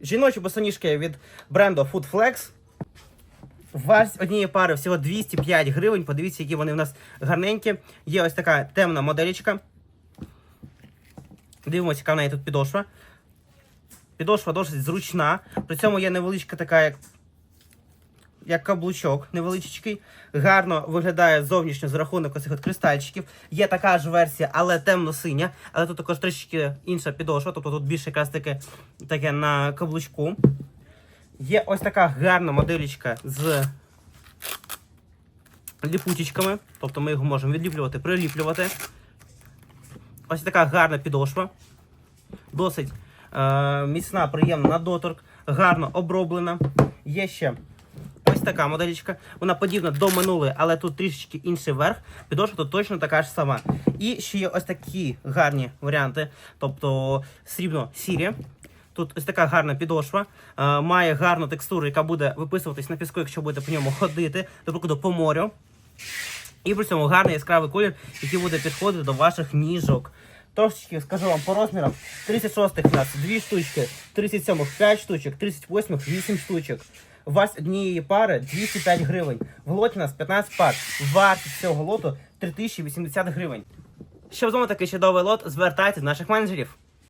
Жіночі босоніжки від бренду Food Flex. Вартість однієї пари всього 205 гривень. Подивіться, які вони в нас гарненькі. Є ось така темна моделічка. Дивимося, яка в неї тут підошва. Підошва досить зручна. При цьому є невеличка така, як, як каблучок невеличкий. Гарно виглядає зовнішньо за рахунок оцих от кристальчиків. Є така ж версія, але темно-синя. Але тут також трішки інша підошва. Тобто тут більше якраз таке, таке на каблучку. Є ось така гарна моделічка з ліпучечками. Тобто ми його можемо відліплювати, приліплювати. Ось така гарна підошва. Досить е, міцна, приємна на доторк, гарно оброблена. Є ще така моделічка. Вона подібна до минулої, але тут трішечки інший верх. Підошва тут точно така ж сама. І ще є ось такі гарні варіанти, тобто срібно-сірі. Тут ось така гарна підошва, е, має гарну текстуру, яка буде виписуватись на піску, якщо будете по ньому ходити, до по морю. І при цьому гарний яскравий колір, який буде підходити до ваших ніжок. Трошечки скажу вам по розмірам. 36 у нас 2 штучки, 37-х 5 штучок, 38 8 штучок. Вартість однієї пари 205 гривень. В лоті у нас 15 пар. Вартість цього лоту 3080 гривень. Щоб знову такий чудовий лот, звертайтеся до наших менеджерів.